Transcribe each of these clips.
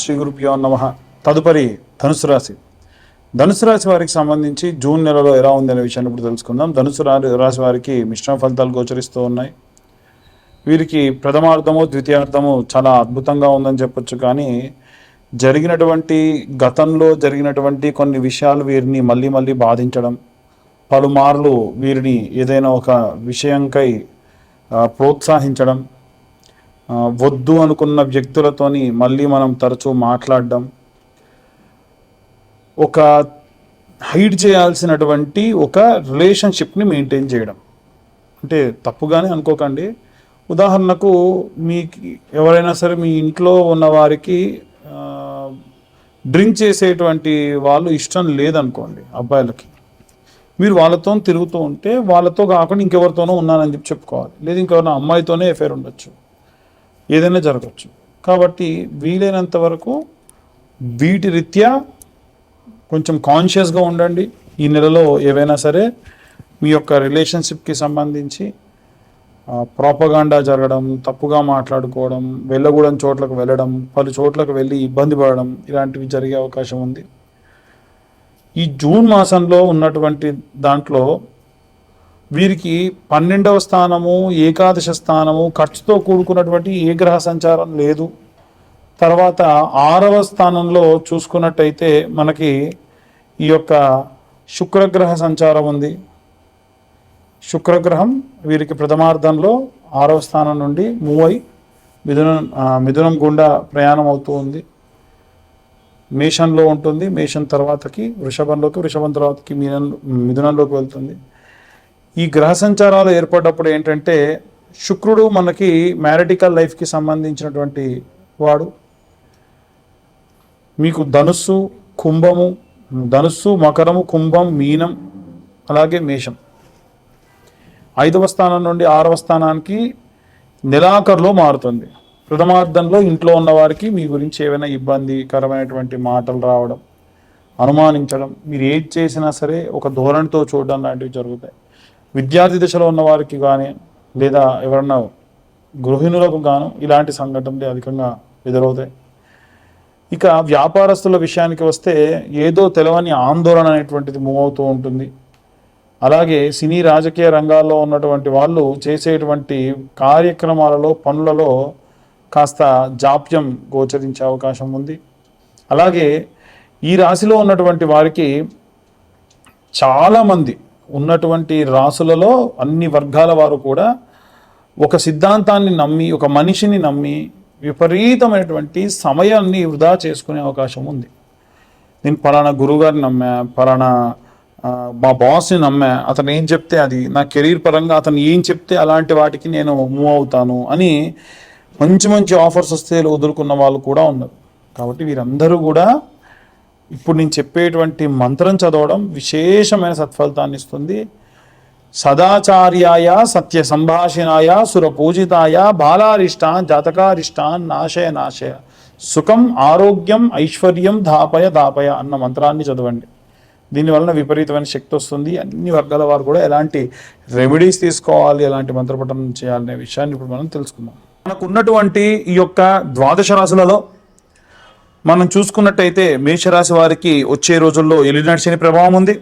శ్రీ గురుభ్యో నమ. తదుపరి ధనుసు రాశి. ధనుసు రాశి వారికి సంబంధించి జూన్ నెలలో ఎలా ఉంది అనే విషయాన్ని ఇప్పుడు తెలుసుకుందాం. ధనుసు రాశి వారికి మిశ్రమ ఫలితాలు గోచరిస్తూ ఉన్నాయి. వీరికి ప్రథమార్థము ద్వితీయార్థము చాలా అద్భుతంగా ఉందని చెప్పొచ్చు కానీ జరిగినటువంటి గతంలో జరిగినటువంటి కొన్ని విషయాలు వీరిని మళ్ళీ మళ్ళీ బాధించడం పలుమార్లు వీరిని ఏదైనా ఒక విషయంకై ప్రోత్సహించడం వద్దు అనుకున్న వ్యక్తులతోని మళ్ళీ మనం తరచూ మాట్లాడడం. ఒక హైడ్ చేయాల్సినటువంటి ఒక రిలేషన్షిప్ని మెయింటైన్ చేయడం. అంటే తప్పుగానే అనుకోకండి. ఉదాహరణకు మీకు ఎవరైనా సరే మీ ఇంట్లో ఉన్న వారికి డ్రింక్ చేసేటువంటి వాళ్ళు ఇష్టం లేదనుకోండి అబ్బాయిలకి. మీరు వాళ్ళతో తిరుగుతూ ఉంటే వాళ్ళతో కాకుండా ఇంకెవరితోనో ఉన్నానని చెప్పి చెప్పుకోవాలి. లేదు ఇంకెవరైనా అమ్మాయితోనే ఎఫైర్ ఉండొచ్చు. ఏదైనా జరగవచ్చు. కాబట్టి వీలైనంత వరకు వీటి రీత్యా కొంచెం కాన్షియస్గా ఉండండి. ఈ నెలలో ఏవైనా సరే మీ యొక్క రిలేషన్షిప్కి సంబంధించి ప్రాపగాండా జరగడం తప్పుగా మాట్లాడుకోవడం వెళ్ళకూడని చోట్లకు వెళ్ళడం పలు చోట్లకు వెళ్ళి ఇబ్బంది పడడం ఇలాంటివి జరిగే అవకాశం ఉంది. ఈ జూన్ మాసంలో ఉన్నటువంటి దాంట్లో వీరికి పన్నెండవ స్థానము ఏకాదశ స్థానము ఖర్చుతో కూడుకున్నటువంటి ఏ గ్రహ సంచారం లేదు. తర్వాత ఆరవ స్థానంలో చూసుకున్నట్టయితే మనకి ఈ యొక్క శుక్రగ్రహ సంచారం ఉంది. శుక్రగ్రహం వీరికి ప్రథమార్థంలో ఆరవ స్థానం నుండి మూవ్ అయి మిథునం మిథునం గుండా ప్రయాణం అవుతూ ఉంది. మేషంలో ఉంటుంది. మేషం తర్వాతకి వృషభంలోకి వృషభం తర్వాతకి మీనం మిథునంలోకి వెళ్తుంది. ఈ గ్రహ సంచారాలు ఏర్పడ్డప్పుడు ఏంటంటే శుక్రుడు మనకి మ్యారిటికల్ లైఫ్కి సంబంధించినటువంటి వాడు. మీకు ధనుస్సు కుంభము ధనుస్సు మకరము కుంభం మీనం అలాగే మేషం. ఐదవ స్థానం నుండి ఆరవ స్థానానికి నెలాఖరులో మారుతుంది. ప్రథమార్థంలో ఇంట్లో ఉన్నవారికి మీ గురించి ఏమైనా ఇబ్బందికరమైనటువంటి మాటలు రావడం అనుమానించడం మీరు ఏది చేసినా సరే ఒక ధోరణితో చూడడం లాంటివి జరుగుతాయి. విద్యార్థి దశలో ఉన్న వారికి కానీ లేదా ఎవరన్నా గృహిణులకు గాను ఇలాంటి సంఘటనలు అధికంగా ఎదురవుతాయి. ఇక వ్యాపారస్తుల విషయానికి వస్తే ఏదో తెలవని ఆందోళన అనేటువంటిది మూవ్ అవుతూ ఉంటుంది. అలాగే సినీ రాజకీయ రంగాల్లో ఉన్నటువంటి వాళ్ళు చేసేటువంటి కార్యక్రమాలలో పనులలో కాస్త జాప్యం గోచరించే అవకాశం ఉంది. అలాగే ఈ రాశిలో ఉన్నటువంటి వారికి చాలామంది ఉన్నటువంటి రాసులలో అన్ని వర్గాల వారు కూడా ఒక సిద్ధాంతాన్ని నమ్మి ఒక మనిషిని నమ్మి విపరీతమైనటువంటి సమయాన్ని వృధా చేసుకునే అవకాశం ఉంది. నేను పలానా గురువుగారిని నమ్మా పలానా మా బాస్ని నమ్మా అతను ఏం చెప్తే అది నా కెరీర్ పరంగా అతను ఏం చెప్తే అలాంటి వాటికి నేను మూవ్ అవుతాను అని మంచి మంచి ఆఫర్స్ వస్తే వదులుకున్న వాళ్ళు కూడా ఉన్నారు. కాబట్టి వీరందరూ కూడా ఇప్పుడు నేను చెప్పేటువంటి మంత్రం చదవడం విశేషమైన సత్ఫలితాన్ని ఇస్తుంది. సదాచార్యాయ సత్య సంభాషణాయ సురపూజితాయ బాలారిష్టాన్ జాతకారిష్టాన్ నాశయ నాశయ. సుఖం ఆరోగ్యం ఐశ్వర్యం దాపయ దాపయ అన్న మంత్రాన్ని చదవండి. దీనివలన విపరీతమైన శక్తి వస్తుంది. అన్ని వర్గాల వారు కూడా ఎలాంటి రెమెడీస్ తీసుకోవాలి ఎలాంటి మంత్రపఠనం చేయాలనే విషయాన్ని ఇప్పుడు మనం తెలుసుకుందాం. మనకు ఉన్నటువంటి ఈ యొక్క ద్వాదశ రాశులలో మనం చూసుకున్నట్టయితే మేషరాశి వారికి వచ్చే రోజుల్లో ఎలినాటి శని ప్రభావం ఉంది.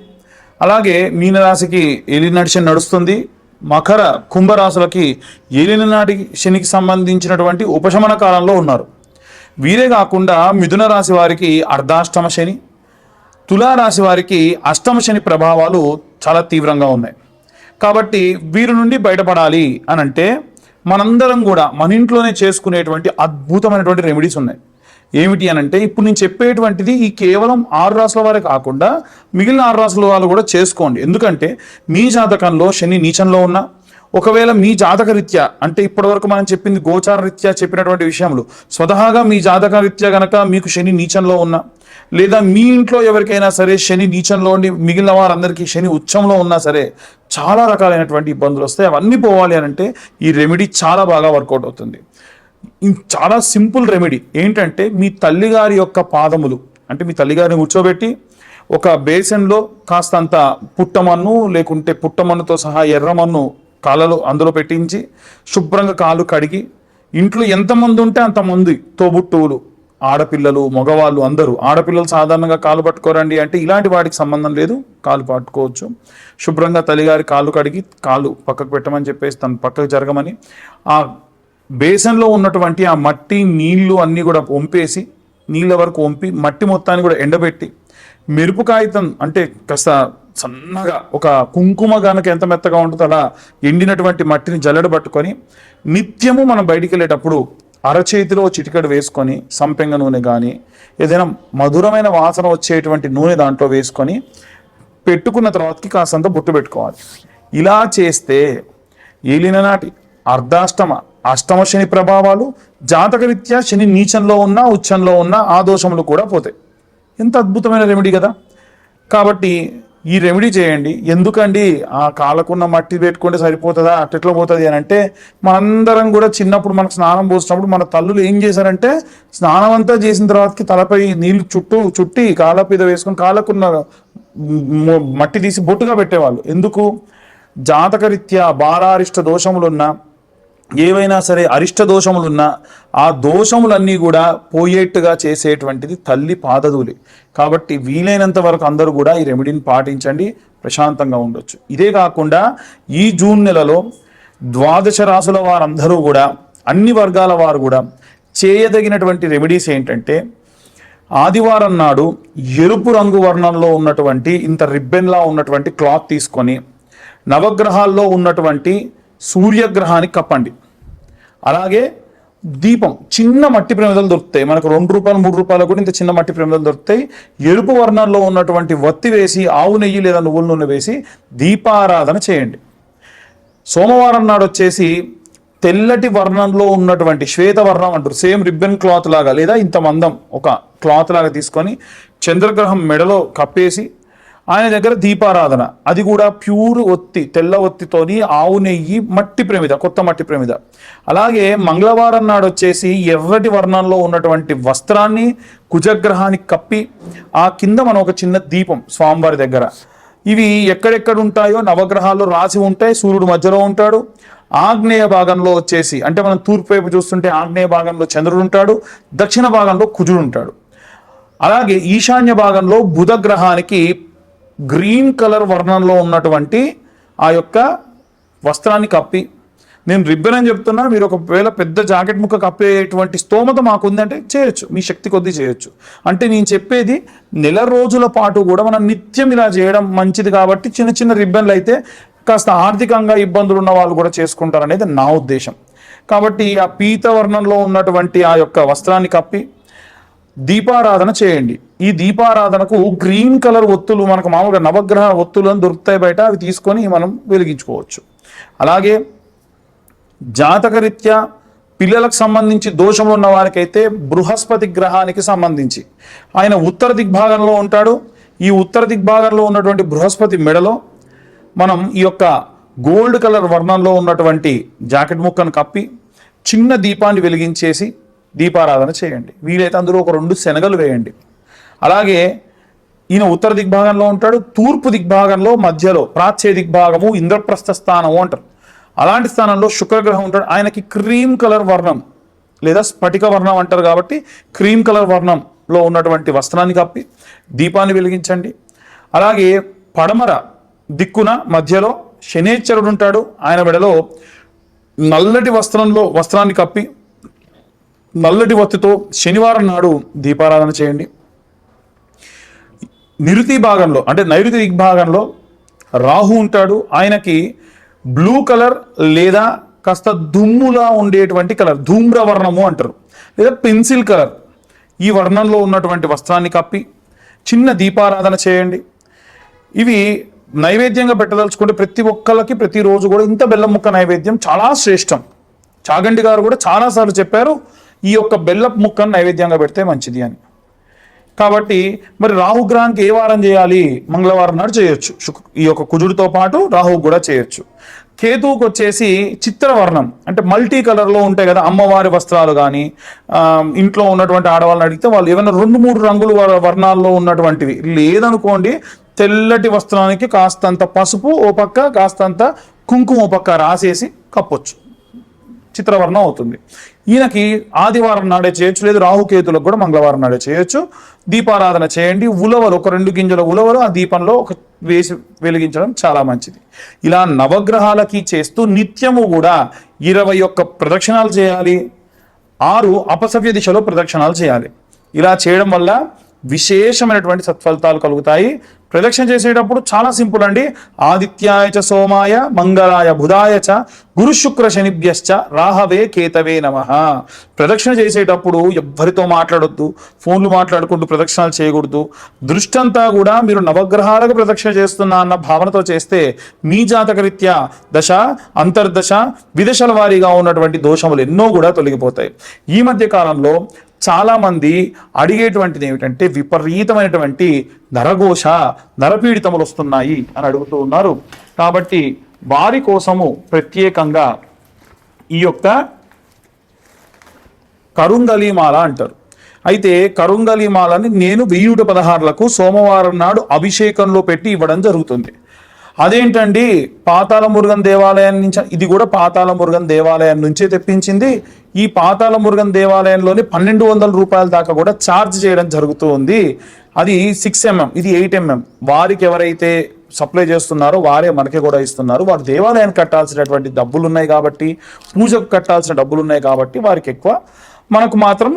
అలాగే మీనరాశికి ఎలినాటి శని నడుస్తుంది. మకర కుంభరాశులకి ఏలినాటి శనికి సంబంధించినటువంటి ఉపశమన కాలంలో ఉన్నారు. వీరే కాకుండా మిథున రాశి వారికి అర్ధాష్టమ శని తులారాశి వారికి అష్టమ శని ప్రభావాలు చాలా తీవ్రంగా ఉన్నాయి. కాబట్టి వీరి నుండి బయటపడాలి అని అంటే మనందరం కూడా మన ఇంట్లోనే చేసుకునేటువంటి అద్భుతమైనటువంటి రెమెడీస్ ఉన్నాయి. ఏమిటి అని అంటే ఇప్పుడు నేను చెప్పేటువంటిది ఈ కేవలం ఆరు రాసుల వారే కాకుండా మిగిలిన ఆరు రాసుల వాళ్ళు కూడా చేసుకోండి. ఎందుకంటే మీ జాతకంలో శని నీచంలో ఉన్న ఒకవేళ మీ జాతక రీత్యా అంటే ఇప్పటివరకు మనం చెప్పింది గోచార రీత్యా చెప్పినటువంటి విషయములు స్వతహాగా మీ జాతక రీత్యా గనక మీకు శని నీచంలో ఉన్న లేదా మీ ఇంట్లో ఎవరికైనా సరే శని నీచంలో ఉండి మిగిలిన వారందరికీ శని ఉచ్చంలో ఉన్నా సరే చాలా రకాలైనటువంటి ఇబ్బందులు వస్తాయి. అవన్నీ పోవాలి అని అంటే ఈ రెమెడీ చాలా బాగా వర్కౌట్ అవుతుంది. చాలా సింపుల్ రెమెడీ. ఏంటంటే మీ తల్లిగారి యొక్క పాదములు అంటే మీ తల్లిగారిని కూర్చోబెట్టి ఒక బేసన్లో కాస్తంత పుట్టమన్ను లేకుంటే పుట్టమన్నుతో సహా ఎర్రమన్ను కాళ్ళలో అందులో పెట్టించి శుభ్రంగా కాళ్ళు కడిగి ఇంట్లో ఎంతమంది ఉంటే అంతమంది తోబుట్టువులు ఆడపిల్లలు మగవాళ్ళు అందరూ. ఆడపిల్లలు సాధారణంగా కాలు పట్టుకోరండి అంటే ఇలాంటి వాటికి సంబంధం లేదు కాలు పట్టుకోవచ్చు. శుభ్రంగా తల్లిగారి కాళ్ళు కడిగి కాళ్ళు పక్కకు పెట్టమని చెప్పేసి తను పక్కకు జరగమని ఆ బేసన్లో ఉన్నటువంటి ఆ మట్టి నీళ్ళు అన్నీ కూడా వంపేసి నీళ్ళ వరకు వంపి మట్టి మొత్తాన్ని కూడా ఎండబెట్టి మెరుపు కాగితం అంటే కాస్త సన్నగా ఒక కుంకుమ గనక ఎంత మెత్తగా ఉంటుందో అలా ఎండినటువంటి మట్టిని జల్లెడ పట్టుకొని నిత్యము మనం బయటికి వెళ్ళేటప్పుడు అరచేతిలో చిటికెడు వేసుకొని సంపెంగ నూనె కానీ ఏదైనా మధురమైన వాసన వచ్చేటువంటి నూనె దాంట్లో వేసుకొని పెట్టుకున్న తర్వాతకి కాసంత బొట్టు పెట్టుకోవాలి. ఇలా చేస్తే ఏలిన నాటి అర్ధాష్టమ అష్టమ శని ప్రభావాలు జాతకరీత్యా శని నీచంలో ఉన్నా ఉచ్చంలో ఉన్నా ఆ దోషములు కూడా పోతాయి. ఎంత అద్భుతమైన రెమెడీ కదా. కాబట్టి ఈ రెమెడీ చేయండి. ఎందుకండి? ఆ కాలకున్న మట్టి పెట్టుకుంటే సరిపోతుందా? అట్టెట్లా పోతుంది అని అంటే మనందరం కూడా చిన్నప్పుడు మనకు స్నానం పోసినప్పుడు మన తల్లులు ఏం చేశారంటే స్నానం అంతా చేసిన తర్వాతకి తలపై నీళ్ళు చుట్టూ చుట్టి కాళ్ళపీద వేసుకొని కాళ్ళకున్న మట్టి తీసి బొట్టుగా పెట్టేవాళ్ళు. ఎందుకు? జాతకరీత్యా బాలారిష్ట దోషములున్నా ఏవైనా సరే అరిష్ట దోషములున్నా ఆ దోషములన్నీ కూడా పోయేట్టుగా చేసేటువంటిది తల్లి పాదధూలి కాబట్టి వీలైనంత వరకు అందరూ కూడా ఈ రెమెడీని పాటించండి ప్రశాంతంగా ఉండొచ్చు. ఇదే కాకుండా ఈ జూన్ నెలలో ద్వాదశ రాసుల వారందరూ కూడా అన్ని వర్గాల వారు కూడా చేయదగినటువంటి రెమెడీస్ ఏంటంటే ఆదివారం నాడు ఎరుపు రంగు వర్ణంలో ఉన్నటువంటి ఇంత రిబ్బెన్లా ఉన్నటువంటి క్లాత్ తీసుకొని నవగ్రహాల్లో ఉన్నటువంటి సూర్యగ్రహానికి కప్పండి. అలాగే దీపం చిన్న మట్టి ప్రమిదలు దొరుకుతాయి. మనకు రెండు రూపాయలు మూడు రూపాయలు కూడా ఇంత చిన్న మట్టి ప్రమిదలు దొరుకుతాయి. ఎరుపు వర్ణంలో ఉన్నటువంటి వత్తి వేసి ఆవు నెయ్యి లేదా నువ్వుల నూనె వేసి దీపారాధన చేయండి. సోమవారం నాడు వచ్చేసి తెల్లటి వర్ణంలో ఉన్నటువంటి శ్వేత వర్ణం అంటారు. సేమ్ రిబ్బన్ క్లాత్ లాగా లేదా ఇంత మందం ఒక క్లాత్ లాగా తీసుకొని చంద్రగ్రహం మెడలో కప్పేసి ఆయన దగ్గర దీపారాధన. అది కూడా ప్యూర్ ఒత్తి తెల్ల ఒత్తితోని ఆవు నెయ్యి మట్టి ప్రమిద కొత్త మట్టి ప్రమిద. అలాగే మంగళవారం నాడు వచ్చేసి ఎర్రటి వర్ణంలో ఉన్నటువంటి వస్త్రాన్ని కుజగ్రహానికి కప్పి ఆ కింద మనం ఒక చిన్న దీపం స్వామివారి దగ్గర. ఇవి ఎక్కడెక్కడ ఉంటాయో నవగ్రహాల్లో రాసి ఉంటాయి సూర్యుడు మధ్యలో ఉంటాడు. ఆగ్నేయ భాగంలో వచ్చేసి అంటే మనం తూర్పు వైపు చూస్తుంటే ఆగ్నేయ భాగంలో చంద్రుడు ఉంటాడు దక్షిణ భాగంలో కుజుడు ఉంటాడు. అలాగే ఈశాన్య భాగంలో బుధ గ్రహానికి గ్రీన్ కలర్ వర్ణంలో ఉన్నటువంటి ఆ యొక్క వస్త్రాన్ని కప్పి నేను రిబ్బన్ అని చెప్తున్నా మీరు ఒకవేళ పెద్ద జాకెట్ ముక్క కప్పేటువంటి స్తోమత మాకుందంటే చేయొచ్చు మీ శక్తి కొద్దీ చేయొచ్చు. అంటే నేను చెప్పేది నెల రోజుల పాటు కూడా మనం నిత్యం ఇలా చేయడం మంచిది కాబట్టి చిన్న చిన్న రిబ్బన్లు అయితే కాస్త ఆర్థికంగా ఇబ్బందులు ఉన్న వాళ్ళు కూడా చేసుకుంటారు అనేది నా ఉద్దేశం. కాబట్టి ఆ పీత వర్ణంలో ఉన్నటువంటి ఆ యొక్క వస్త్రాన్ని కప్పి దీపారాధన చేయండి. ఈ దీపారాధనకు గ్రీన్ కలర్ ఒత్తులు మనకు మామూలుగా నవగ్రహ ఒత్తులు అని దొరుకుతాయి బయట అవి తీసుకొని మనం వెలిగించుకోవచ్చు. అలాగే జాతకరీత్యా పిల్లలకు సంబంధించి దోషం ఉన్న వారికైతే బృహస్పతి గ్రహానికి సంబంధించి. ఆయన ఉత్తర దిగ్భాగంలో ఉంటాడు. ఈ ఉత్తర దిగ్భాగంలో ఉన్నటువంటి బృహస్పతి మెడలో మనం ఈ యొక్క గోల్డ్ కలర్ వర్ణంలో ఉన్నటువంటి జాకెట్ ముక్కను కప్పి చిన్న దీపాన్ని వెలిగించేసి దీపారాధన చేయండి. వీలైతే అందులో ఒక రెండు శనగలు వేయండి. అలాగే ఈయన ఉత్తర దిగ్భాగంలో ఉంటాడు తూర్పు దిగ్భాగంలో మధ్యలో ప్రాచ్య దిగ్భాగము ఇంద్రప్రస్థ స్థానము అంటారు. అలాంటి స్థానంలో శుక్రగ్రహం ఉంటాడు. ఆయనకి క్రీమ్ కలర్ వర్ణం లేదా స్ఫటిక వర్ణం అంటారు కాబట్టి క్రీమ్ కలర్ వర్ణంలో ఉన్నటువంటి వస్త్రాన్ని కప్పి దీపాన్ని వెలిగించండి. అలాగే పడమర దిక్కున మధ్యలో శనేశ్వరుడు ఉంటాడు. ఆయన మెడలో నల్లటి వస్త్రంలో వస్త్రాన్ని కప్పి నల్లటి వత్తితో శనివారం నాడు దీపారాధన చేయండి. నిరుతి భాగంలో అంటే నైరుతి దిగ్భాగంలో రాహు ఉంటాడు. ఆయనకి బ్లూ కలర్ లేదా కాస్త దుమ్ములా ఉండేటువంటి కలర్ ధూమ్ర వర్ణము అంటారు. లేదా పెన్సిల్ కలర్. ఈ వర్ణంలో ఉన్నటువంటి వస్త్రాన్ని కప్పి చిన్న దీపారాధన చేయండి. ఇవి నైవేద్యంగా పెట్టదలుచుకుంటే ప్రతి ఒక్కళ్ళకి ప్రతిరోజు కూడా ఇంత బెల్లం ముక్క నైవేద్యం చాలా శ్రేష్టం. చాగండి గారు కూడా చాలాసార్లు చెప్పారు. ఈ యొక్క బెల్లపు ముక్కను నైవేద్యంగా పెడితే మంచిది అని. కాబట్టి మరి రాహుగ్రహానికి ఏ వారం చేయాలి? మంగళవారం నాడు చేయొచ్చు. ఈ యొక్క కుజుడితో పాటు రాహువు కూడా చేయొచ్చు. కేతువుకి వచ్చేసి చిత్రవర్ణం అంటే మల్టీ కలర్లో ఉంటాయి కదా అమ్మవారి వస్త్రాలు కానీ ఇంట్లో ఉన్నటువంటి ఆడవాళ్ళని అడిగితే వాళ్ళు ఏమైనా రెండు మూడు రంగులు వర్ణాల్లో ఉన్నటువంటివి. లేదనుకోండి తెల్లటి వస్త్రానికి కాస్తంత పసుపు ఓ పక్క కాస్తంత కుంకుమ ఓ పక్క రాసేసి కప్పొచ్చు. చిత్రవర్ణం అవుతుంది. ఈయనకి ఆదివారం నాడే చేయొచ్చు లేదు రాహుకేతులకు కూడా మంగళవారం నాడే చేయొచ్చు. దీపారాధన చేయండి. ఉలవలు ఒక రెండు గింజల ఉలవలు ఆ దీపంలో ఒక వేసి వెలిగించడం చాలా మంచిది. ఇలా నవగ్రహాలకి చేస్తూ నిత్యము కూడా ఇరవై ఒక్క ప్రదక్షిణాలు చేయాలి. ఆరు అపసవ్య దిశలో ప్రదక్షిణాలు చేయాలి. ఇలా చేయడం వల్ల విశేషమైనటువంటి సత్ఫలితాలు కలుగుతాయి. ప్రదక్షిణ చేసేటప్పుడు చాలా సింపుల్ అండి. ఆదిత్యాయ చ సోమాయ మంగళాయ బుధాయ చ గురు శుక్ర శనిభ్యశ్చ రాహవే కేతవే నమ. ప్రదక్షిణ చేసేటప్పుడు ఎవ్వరితో మాట్లాడొద్దు. ఫోన్లు మాట్లాడుకుంటూ ప్రదక్షిణాలు చేయకూడదు. దృష్టంతా కూడా మీరు నవగ్రహాలకు ప్రదక్షిణ చేస్తున్నా అన్న భావనతో చేస్తే మీ జాతక రీత్యా దశ అంతర్దశ విదశల వారీగా ఉన్నటువంటి దోషములు ఎన్నో కూడా తొలగిపోతాయి. ఈ మధ్య కాలంలో చాలామంది అడిగేటువంటిది ఏమిటంటే విపరీతమైనటువంటి నరఘోష నరపీడితములు వస్తున్నాయి అని అడుగుతూ ఉన్నారు. కాబట్టి వారి కోసము ప్రత్యేకంగా ఈ యొక్క కరుంగలీమాల అంటారు. అయితే కరుంగలీమాలని నేను వెయ్యుట పదహారులకు సోమవారం నాడు అభిషేకంలో పెట్టి ఇవ్వడం జరుగుతుంది. అదేంటండి? పాతాళ మురుగన్ దేవాలయం నుంచి ఇది కూడా పాతాళ మురుగన్ దేవాలయం నుంచే తెప్పించింది. ఈ పాతాళ మురుగన్ దేవాలయంలోని పన్నెండు వందల రూపాయల దాకా కూడా ఛార్జ్ చేయడం జరుగుతూ ఉంది. అది సిక్స్ ఎంఎం ఇది ఎయిట్ ఎంఎం వారికి ఎవరైతే సప్లై చేస్తున్నారో వారే మనకి కూడా ఇస్తున్నారు. వారు దేవాలయానికి కట్టాల్సినటువంటి డబ్బులు ఉన్నాయి కాబట్టి పూజకు కట్టాల్సిన డబ్బులు ఉన్నాయి కాబట్టి వారికి ఎక్కువ. మనకు మాత్రం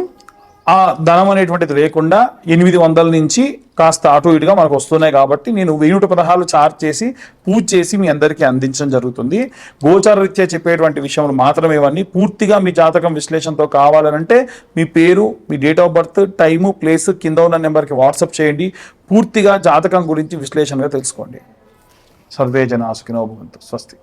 ఆ ధనం అనేటువంటిది లేకుండా ఎనిమిది వందల నుంచి కాస్త అటు ఇటుగా మనకు వస్తున్నాయి కాబట్టి నేను వెయ్యి పదహాలు చార్జ్ చేసి పూజ చేసి మీ అందరికీ అందించడం జరుగుతుంది. గోచార రీత్యా చెప్పేటువంటి విషయంలో మాత్రమే ఇవన్నీ పూర్తిగా మీ జాతకం విశ్లేషణతో కావాలనంటే మీ పేరు మీ date of birth time place కింద ఉన్న నెంబర్కి వాట్సాప్ చేయండి. పూర్తిగా జాతకం గురించి విశ్లేషణగా తెలుసుకోండి. సర్వే జన సుఖినో స్వస్తి.